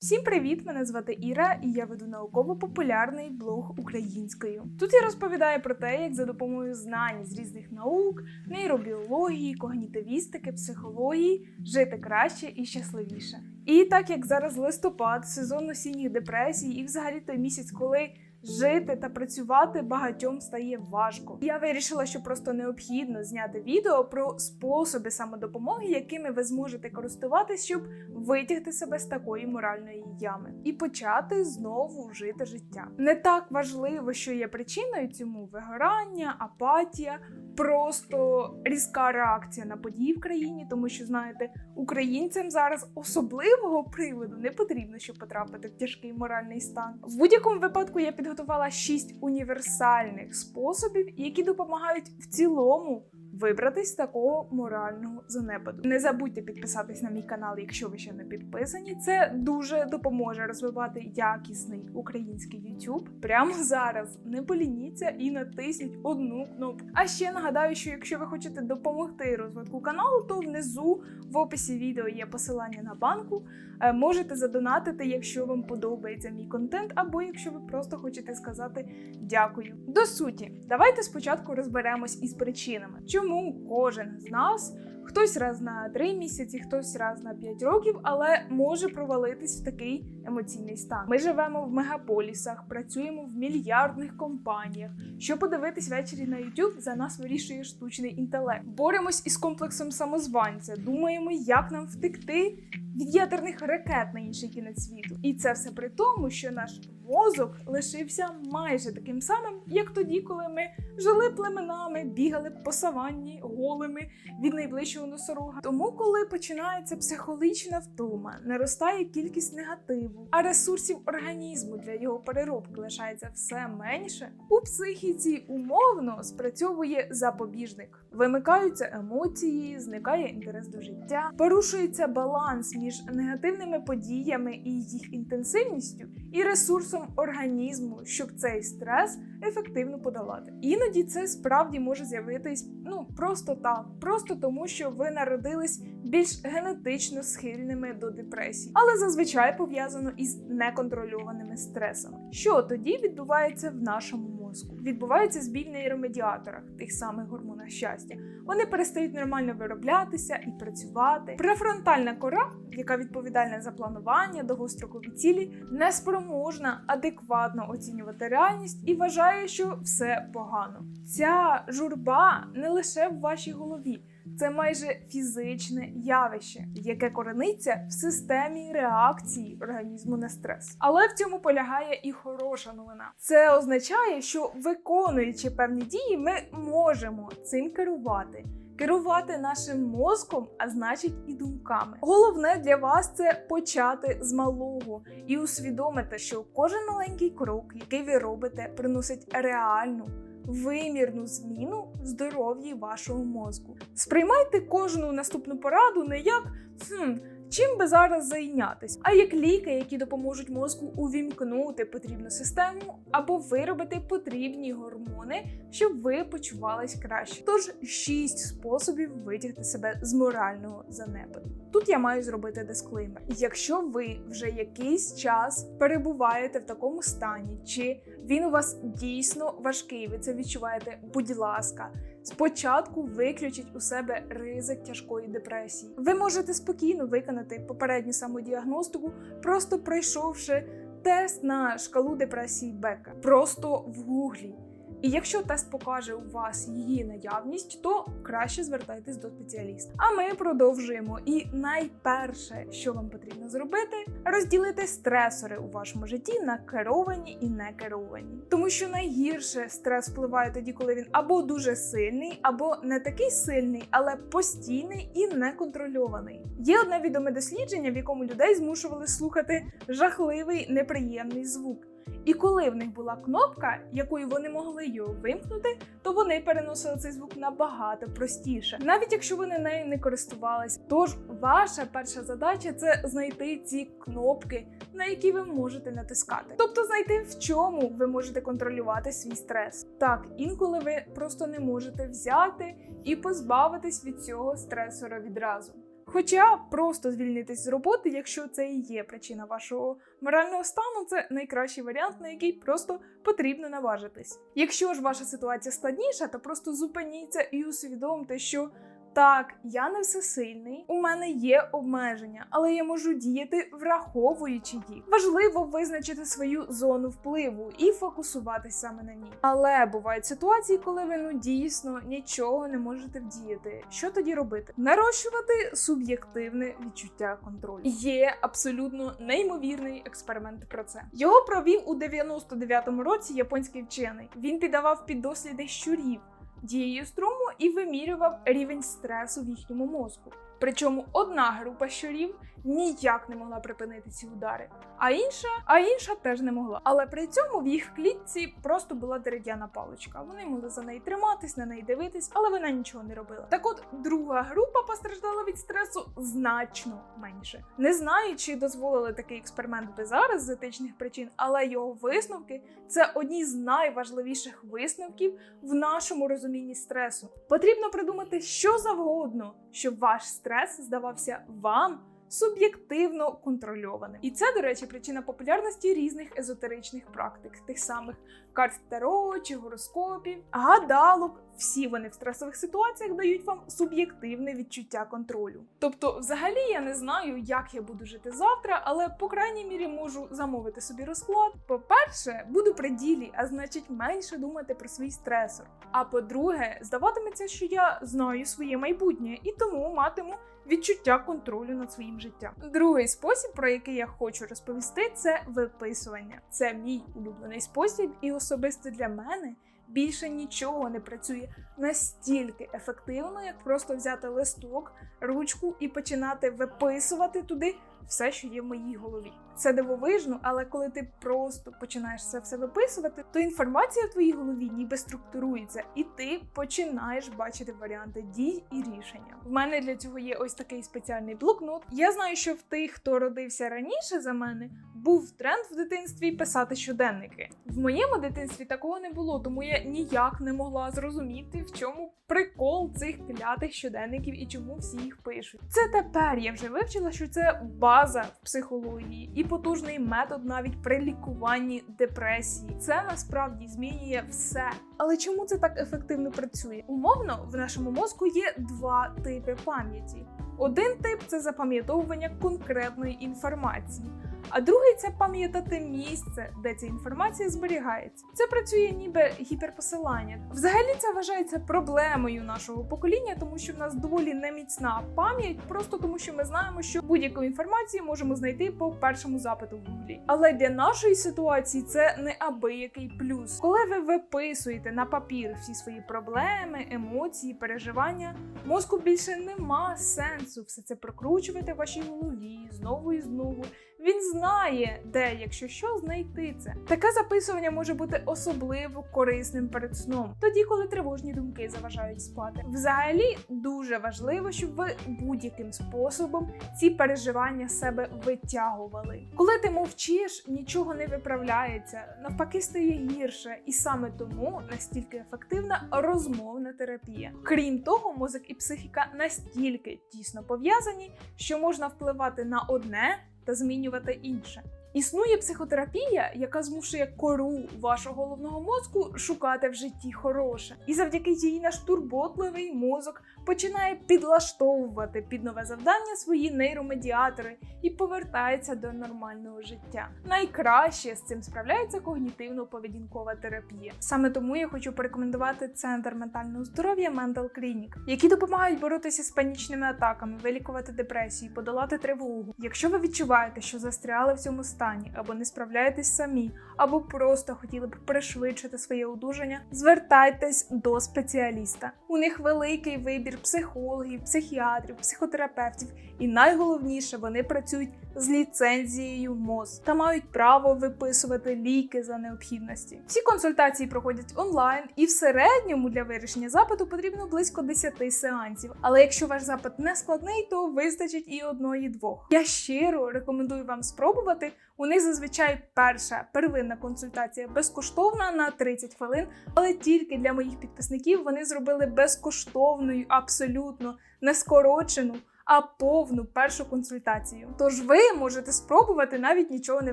Всім привіт! Мене звати Іра, і я веду науково-популярний блог українською. Тут я розповідаю про те, як за допомогою знань з різних наук, нейробіології, когнітивістики, психології жити краще і щасливіше. І так як зараз листопад, сезон осінніх депресій, і взагалі той місяць, коли жити та працювати багатьом стає важко. Я вирішила, що просто необхідно зняти відео про способи самодопомоги, якими ви зможете користуватись, щоб витягти себе з такої моральної ями і почати знову жити життя. Не так важливо, що є причиною цьому вигорання, апатія, просто різка реакція на події в країні, тому що знаєте, українцям зараз особливого приводу не потрібно, щоб потрапити в тяжкий моральний стан. В будь-якому випадку я підготувала шість універсальних способів, які допомагають в цілому вибратись з такого морального занепаду. Не забудьте підписатись на мій канал, якщо ви ще не підписані. Це дуже допоможе розвивати якісний український YouTube. Прямо зараз не полініться і натисніть одну кнопку. А ще нагадаю, що якщо ви хочете допомогти розвитку каналу, то внизу в описі відео є посилання на банку. Е, Можете задонатити, якщо вам подобається мій контент, або якщо ви просто хочете сказати дякую. До суті, давайте спочатку розберемось із причинами, чому кожен з нас. Хтось раз на 3 місяці, хтось раз на 5 років, але може провалитись в такий емоційний стан. Ми живемо в мегаполісах, працюємо в мільярдних компаніях. Що подивитись ввечері на YouTube, за нас вирішує штучний інтелект. Боремось із комплексом самозванця, думаємо, як нам втекти від ядерних ракет на інший кінець світу. І це все при тому, що наш мозок лишився майже таким самим, як тоді, коли ми жили племенами, бігали по саванні голими від найближчого носорога. Тому, коли починається психологічна втома, наростає кількість негативу, а ресурсів організму для його переробки лишається все менше, у психіці умовно спрацьовує запобіжник. Вимикаються емоції, зникає інтерес до життя, порушується баланс між негативними подіями і їх інтенсивністю і ресурсом організму, щоб цей стрес ефективно подолати. Іноді це справді може з'явитись ну просто так, просто тому, що ви народились більш генетично схильними до депресії, але зазвичай пов'язано із неконтрольованими стресами. Що тоді відбувається в нашому мозку? Відбувається збій в нейромедіаторах, тих самих гормонах щастя. Вони перестають нормально вироблятися і працювати. Префронтальна кора, яка відповідальна за планування, довгострокові цілі, неспроможна адекватно оцінювати реальність і вважає, що все погано. Ця журба не лише в вашій голові. Це майже фізичне явище, яке корениться в системі реакції організму на стрес. Але в цьому полягає і хороша новина. Це означає, що виконуючи певні дії, ми можемо цим керувати. Керувати нашим мозком, а значить і думками. Головне для вас це почати з малого і усвідомити, що кожен маленький крок, який ви робите, приносить реальну вимірну зміну в здоров'ї вашого мозку. Сприймайте кожну наступну пораду не як хм. Чим би зараз зайнятися, а як ліки, які допоможуть мозку увімкнути потрібну систему або виробити потрібні гормони, щоб ви почувались краще. Тож шість способів витягти себе з морального занепаду. Тут я маю зробити дисклеймер. Якщо ви вже якийсь час перебуваєте в такому стані, чи він у вас дійсно важкий, ви це відчуваєте, будь ласка. Спочатку виключіть у себе ризик тяжкої депресії. Ви можете спокійно виконати попередню самодіагностику, просто пройшовши тест на шкалу депресії Бека, просто в гуглі. І якщо тест покаже у вас її наявність, то краще звертайтесь до спеціаліста. А ми продовжуємо. І найперше, що вам потрібно зробити, розділити стресори у вашому житті на керовані і не керовані. Тому що найгірше стрес впливає тоді, коли він або дуже сильний, або не такий сильний, але постійний і неконтрольований. Є одне відоме дослідження, в якому людей змушували слухати жахливий неприємний звук. І коли в них була кнопка, якою вони могли його вимкнути, то вони переносили цей звук набагато простіше, навіть якщо вони нею не користувалися. Тож ваша перша задача це знайти ці кнопки, на які ви можете натискати. Тобто знайти в чому ви можете контролювати свій стрес. Так, інколи ви просто не можете взяти і позбавитись від цього стресора відразу. Хоча просто звільнитись з роботи, якщо це і є причина вашого морального стану, це найкращий варіант, на який просто потрібно наважитись. Якщо ж ваша ситуація складніша, то просто зупиніться і усвідомте, що так, я не всесильний, у мене є обмеження, але я можу діяти, враховуючи їх. Важливо визначити свою зону впливу і фокусуватись саме на ній. Але бувають ситуації, коли ви ну дійсно нічого не можете вдіяти. Що тоді робити? Нарощувати суб'єктивне відчуття контролю. Є абсолютно неймовірний експеримент про це. Його провів у 99-му році японський вчений. Він піддавав під досліди щурів дією струму і вимірював рівень стресу в їхньому мозку. Причому одна група щурів ніяк не могла припинити ці удари, а інша, а інша теж не могла. Але при цьому в їх клітці просто була дерев'яна паличка. Вони могли за неї триматись, на неї дивитись, але вона нічого не робила. Так от друга група постраждала від стресу значно менше. Не знаю, чи дозволили такий експеримент би зараз з етичних причин, але його висновки це одні з найважливіших висновків в нашому розумінні стресу. Потрібно придумати що завгодно, щоб ваш стрес здавався вам суб'єктивно контрольованим. І це, до речі, причина популярності різних езотеричних практик, тих самих карт Таро чи гороскопів, гадалок. Всі вони в стресових ситуаціях дають вам суб'єктивне відчуття контролю. Тобто, взагалі, я не знаю, як я буду жити завтра, але по крайній мірі можу замовити собі розклад. По-перше, буду при ділі, а значить менше думати про свій стресор. А по-друге, здаватиметься, що я знаю своє майбутнє і тому матиму відчуття контролю над своїм життям. Другий спосіб, про який я хочу розповісти, це виписування. Це мій улюблений спосіб, і особисто для мене більше нічого не працює настільки ефективно, як просто взяти листок, ручку і починати виписувати туди все, що є в моїй голові. Це дивовижно, але коли ти просто починаєш це все виписувати, то інформація в твоїй голові ніби структурується, і ти починаєш бачити варіанти дій і рішення. В мене для цього є ось такий спеціальний блокнот. Я знаю, що в тих, хто родився раніше за мене, був тренд в дитинстві писати щоденники. В моєму дитинстві такого не було, тому я ніяк не могла зрозуміти, в чому прикол цих клятих щоденників і чому всі їх пишуть. Це тепер я вже вивчила, що це база в психології і потужний метод навіть при лікуванні депресії. Це насправді змінює все. Але чому це так ефективно працює? Умовно, в нашому мозку є два типи пам'яті. Один тип це запам'ятовування конкретної інформації. А другий це пам'ятати місце, де ця інформація зберігається. Це працює ніби гіперпосилання. Взагалі це вважається проблемою нашого покоління, тому що в нас доволі неміцна пам'ять, просто тому що ми знаємо, що будь-яку інформацію можемо знайти по першому запиту в гуглі. Але для нашої ситуації це неабиякий плюс. Коли ви виписуєте на папір всі свої проблеми, емоції, переживання, мозку більше нема сенсу все це прокручувати в вашій голові знову і знову. Він знає, де, якщо що, знайти це. Таке записування може бути особливо корисним перед сном, тоді, коли тривожні думки заважають спати. Взагалі дуже важливо, щоб ви будь-яким способом ці переживання себе витягували. Коли ти мовчиш, нічого не виправляється, навпаки, стає гірше, і саме тому настільки ефективна розмовна терапія. Крім того, мозок і психіка настільки тісно пов'язані, що можна впливати на одне та змінювати інше. Існує психотерапія, яка змушує кору вашого головного мозку шукати в житті хороше, і завдяки їй наш турботливий мозок починає підлаштовувати під нове завдання свої нейромедіатори і повертається до нормального життя. Найкраще з цим справляється когнітивно-поведінкова терапія. Саме тому я хочу порекомендувати центр ментального здоров'я Mental Clinic, які допомагають боротися з панічними атаками, вилікувати депресію, подолати тривогу. Якщо ви відчуваєте, що застряли в цьому стані, або не справляєтесь самі, або просто хотіли б пришвидшити своє одужання, звертайтесь до спеціаліста. У них великий вибір психологів, психіатрів, психотерапевтів, і найголовніше, вони працюють з ліцензією МОЗ та мають право виписувати ліки за необхідності. Всі консультації проходять онлайн, і в середньому для вирішення запиту потрібно близько 10 сеансів. Але якщо ваш запит не складний, то вистачить і одної-двох. Я щиро рекомендую вам спробувати. У них зазвичай перша первинна консультація безкоштовна на 30 хвилин, але тільки для моїх підписників вони зробили безкоштовною, абсолютно не скорочену, а повну першу консультацію. Тож ви можете спробувати навіть нічого не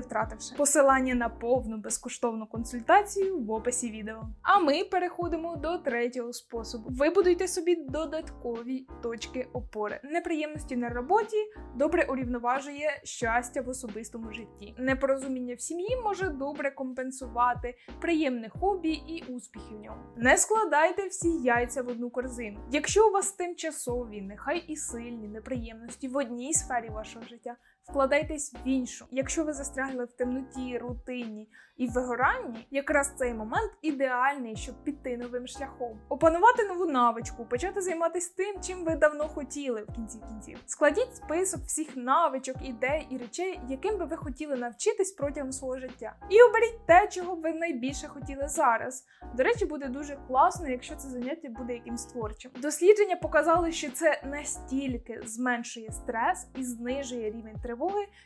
втративши. Посилання на повну безкоштовну консультацію в описі відео. А ми переходимо до третього способу. Вибудуйте собі додаткові точки опори. Неприємності на роботі добре урівноважує щастя в особистому житті. Непорозуміння в сім'ї може добре компенсувати приємне хобі і успіхи в ньому. Не складайте всі яйця в одну корзину. Якщо у вас тимчасові, нехай і сильні неприємності в одній сфері вашого життя, вкладайтесь в іншу. Якщо ви застрягли в темноті, рутині і вигоранні, якраз цей момент ідеальний, щоб піти новим шляхом, опанувати нову навичку, почати займатися тим, чим ви давно хотіли в кінці кінців. Складіть список всіх навичок, ідей і речей, яким би ви хотіли навчитись протягом свого життя, і оберіть те, чого ви найбільше хотіли зараз. До речі, буде дуже класно, якщо це заняття буде якимсь творчим. Дослідження показали, що це настільки зменшує стрес і знижує рівень тривоги,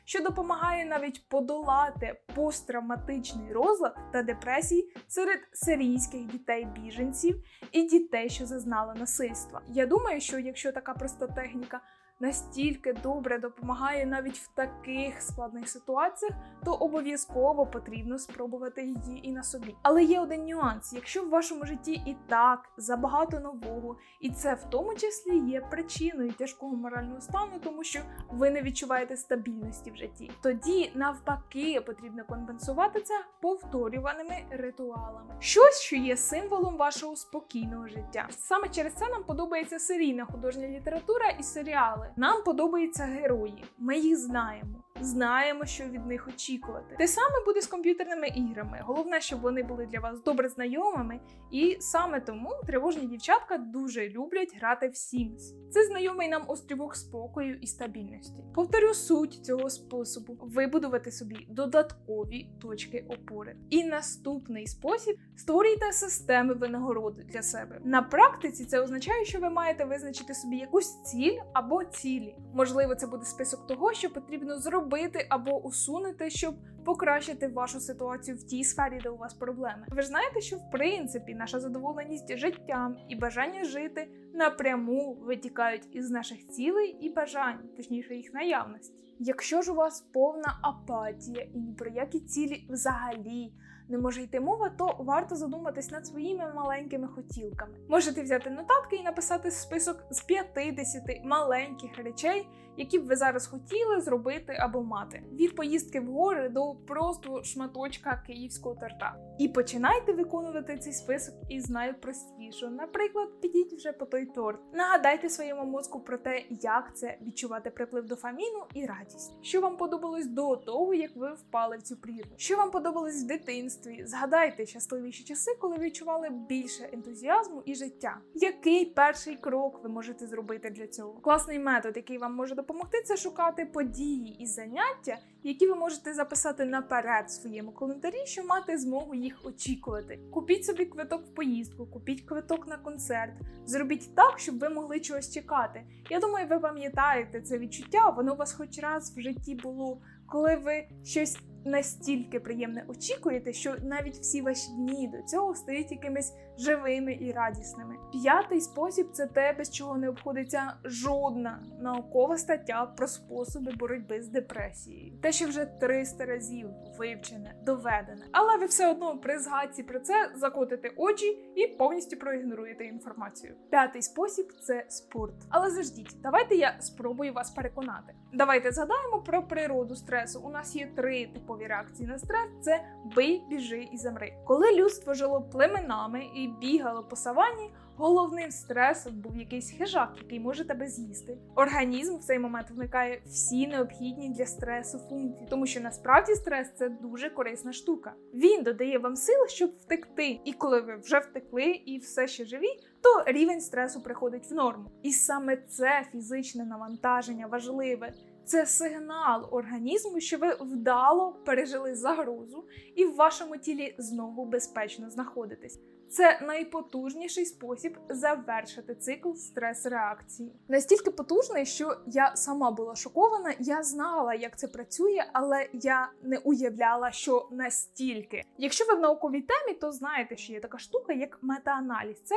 що допомагає навіть подолати посттравматичний розлад та депресії серед сирійських дітей-біженців і дітей, що зазнали насильства. Я думаю, що якщо така проста техніка настільки добре допомагає навіть в таких складних ситуаціях, то обов'язково потрібно спробувати її і на собі. Але є один нюанс: якщо в вашому житті і так забагато нового, і це в тому числі є причиною тяжкого морального стану, тому що ви не відчуваєте стабільності в житті, тоді навпаки потрібно компенсувати це повторюваними ритуалами. Щось, що є символом вашого спокійного життя. Саме через це нам подобається серійна художня література і серіали. Нам подобаються герої. Ми їх знаємо. Знаємо, що від них очікувати. Те саме буде з комп'ютерними іграми. Головне, щоб вони були для вас добре знайомими, і саме тому тривожні дівчатка дуже люблять грати в Sims. Це знайомий нам острівок спокою і стабільності. Повторю суть цього способу: вибудувати собі додаткові точки опори. І наступний спосіб створюйте системи винагороди для себе. На практиці це означає, що ви маєте визначити собі якусь ціль або цілі. Можливо, це буде список того, що потрібно зробити або усунути, щоб покращити вашу ситуацію в тій сфері, де у вас проблеми. Ви ж знаєте, що в принципі наша задоволеність життям і бажання жити напряму витікають із наших цілей і бажань, точніше їх наявності. Якщо ж у вас повна апатія і ні про які цілі взагалі не може йти мова, то варто задуматись над своїми маленькими хотілками. Можете взяти нотатки і написати список з 50 маленьких речей, які б ви зараз хотіли зробити або мати. Від поїздки в гори до просто шматочка київського торта. І починайте виконувати цей список із найпростішого. Наприклад, підіть вже по той торт. Нагадайте своєму мозку про те, як це відчувати приплив дофаміну і радість. Що вам подобалось до того, як ви впали в цю прірву? Що вам подобалось в дитинстві? Згадайте щасливіші часи, коли ви відчували більше ентузіазму і життя. Який перший крок ви можете зробити для цього? Класний метод, який вам може допомогти, це шукати події і заняття, які ви можете записати наперед в своєму календарі, щоб мати змогу їх очікувати. Купіть собі квиток в поїздку, купіть квиток на концерт, зробіть так, щоб ви могли чогось чекати. Я думаю, ви пам'ятаєте це відчуття, воно у вас хоч раз в житті було, коли ви щось настільки приємне очікуєте, що навіть всі ваші дні до цього стають якимись живими і радісними. П'ятий спосіб це те, без чого не обходиться жодна наукова стаття про способи боротьби з депресією. Те, що вже 300 разів вивчене, доведене. Але ви все одно при згадці про це закотите очі і повністю проігноруєте інформацію. П'ятий спосіб це спорт. Але заждіть, давайте я спробую вас переконати. Давайте згадаємо про природу стресу. У нас є три типові реакції на стрес: це бий, біжи і замри. Коли людство жило племенами і бігало по савані, головним стресом був якийсь хижак, який може тебе з'їсти. Організм в цей момент вмикає всі необхідні для стресу функції, тому що насправді стрес це дуже корисна штука. Він додає вам сил, щоб втекти. І коли ви вже втекли і все ще живі, то рівень стресу приходить в норму. І саме це фізичне навантаження важливе. Це сигнал організму, що ви вдало пережили загрозу, і в вашому тілі знову безпечно знаходитесь. Це найпотужніший спосіб завершити цикл стрес-реакції. Настільки потужний, що я сама була шокована. Я знала, як це працює, але я не уявляла, що настільки. Якщо ви в науковій темі, то знаєте, що є така штука, як метааналіз. Це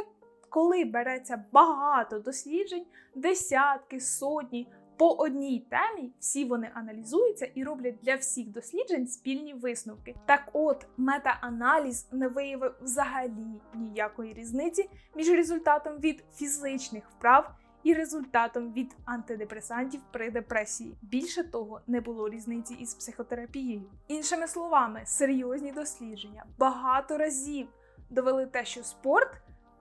коли береться багато досліджень, десятки, сотні По одній темі всі вони аналізуються і роблять для всіх досліджень спільні висновки. Так от, мета-аналіз не виявив взагалі ніякої різниці між результатом від фізичних вправ і результатом від антидепресантів при депресії. Більше того, не було різниці із психотерапією. Іншими словами, серйозні дослідження багато разів довели те, що спорт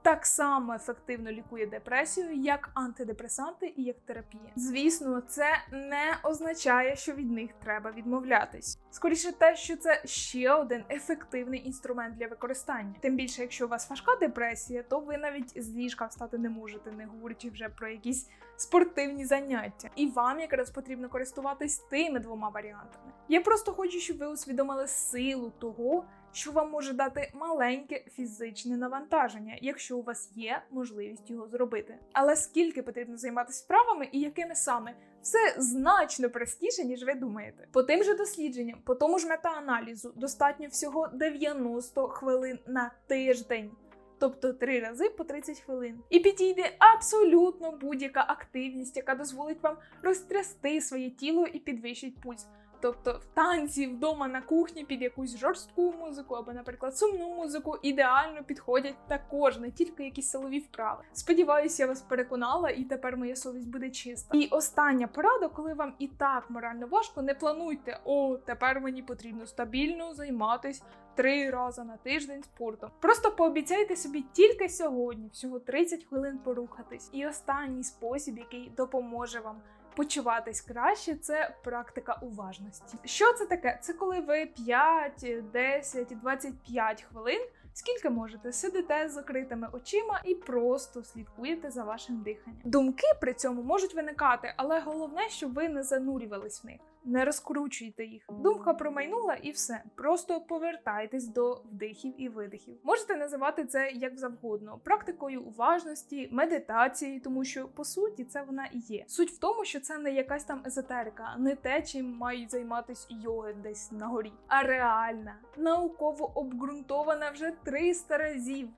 так само ефективно лікує депресію, як антидепресанти і як терапія. Звісно, це не означає, що від них треба відмовлятись. Скоріше те, що це ще один ефективний інструмент для використання. Тим більше, якщо у вас важка депресія, то ви навіть з ліжка встати не можете, не говорячи вже про якісь спортивні заняття. І вам якраз потрібно користуватись тими двома варіантами. Я просто хочу, щоб ви усвідомили силу того що вам може дати маленьке фізичне навантаження, якщо у вас є можливість його зробити. Але скільки потрібно займатися справами і якими саме? Все значно простіше, ніж ви думаєте. По тим же дослідженням, по тому ж метааналізу, достатньо всього 90 хвилин на тиждень. Тобто три рази по 30 хвилин. І підійде абсолютно будь-яка активність, яка дозволить вам розтрясти своє тіло і підвищить пульс. Тобто в танці вдома на кухні під якусь жорстку музику або, наприклад, сумну музику ідеально підходять також не тільки якісь силові вправи. Сподіваюся, я вас переконала, і тепер моя совість буде чиста. І остання порада, коли вам і так морально важко, не плануйте, о, тепер мені потрібно стабільно займатися три рази на тиждень спортом. Просто пообіцяйте собі тільки сьогодні, всього 30 хвилин порухатись. І останній спосіб, який допоможе вам почуватись краще, це практика уважності. Що це таке? Це коли ви 5, 10, 25 хвилин. Скільки можете сидите з закритими очима і просто слідкуєте за вашим диханням. Думки при цьому можуть виникати, але головне, щоб ви не занурювались в них не розкручуйте їх. Думка промайнула і все. Просто повертайтесь до вдихів і видихів. Можете називати це як завгодно, практикою уважності, медитацією, тому що по суті це вона і є. Суть в тому, що це не якась там езотерика, не те, чим мають займатися йоги десь на горі, а реальна, науково обґрунтована вже 300 разів.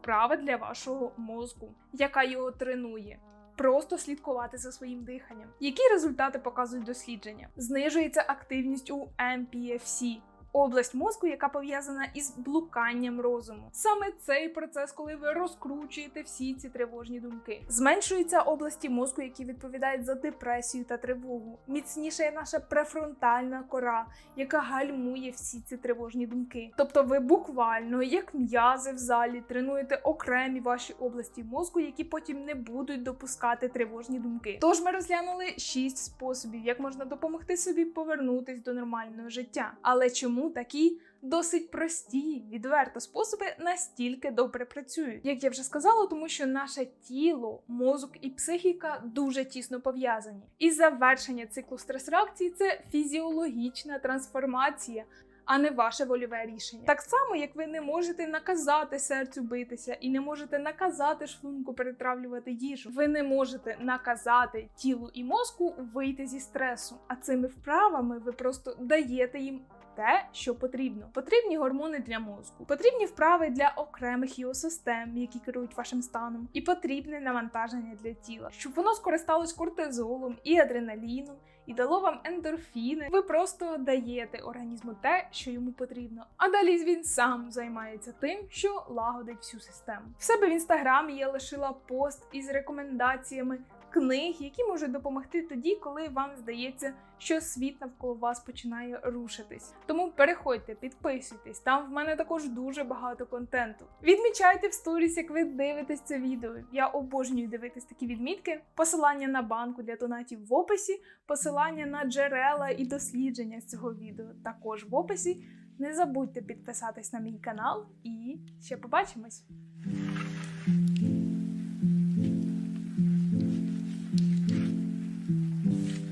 Вправа для вашого мозку, яка його тренує просто слідкувати за своїм диханням. Які результати показують дослідження? Знижується активність у MPFC, область мозку, яка пов'язана із блуканням розуму. Саме цей процес, коли ви розкручуєте всі ці тривожні думки. Зменшуються області мозку, які відповідають за депресію та тривогу. Міцніша наша префронтальна кора, яка гальмує всі ці тривожні думки. Тобто, ви буквально, як м'язи в залі, тренуєте окремі ваші області мозку, які потім не будуть допускати тривожні думки. Тож ми розглянули шість способів, як можна допомогти собі повернутись до нормального життя. Але чому? Чому такі досить прості, відверто способи настільки добре працюють. Як я вже сказала, тому що наше тіло, мозок і психіка дуже тісно пов'язані. І завершення циклу стрес-реакції це фізіологічна трансформація. А не ваше вольове рішення. Так само, як ви не можете наказати серцю битися і не можете наказати шлунку перетравлювати їжу. Ви не можете наказати тілу і мозку вийти зі стресу. А цими вправами ви просто даєте їм те, що потрібно. Потрібні гормони для мозку, потрібні вправи для окремих його систем, які керують вашим станом, і потрібне навантаження для тіла, щоб воно скористалось кортизолом і адреналіном. І дало вам ендорфіни, ви просто даєте організму те, що йому потрібно. А далі він сам займається тим, що лагодить всю систему. В себе в інстаграмі я лишила пост із рекомендаціями книг, які можуть допомогти тоді, коли вам здається, що світ навколо вас починає рушитись. Тому переходьте, підписуйтесь. Там в мене також дуже багато контенту. Відмічайте в сторіс, як ви дивитесь це відео. Я обожнюю дивитись такі відмітки. Посилання на банку для донатів в описі, посилання на джерела і дослідження з цього відео також в описі. Не забудьте підписатись на мій канал і ще побачимось!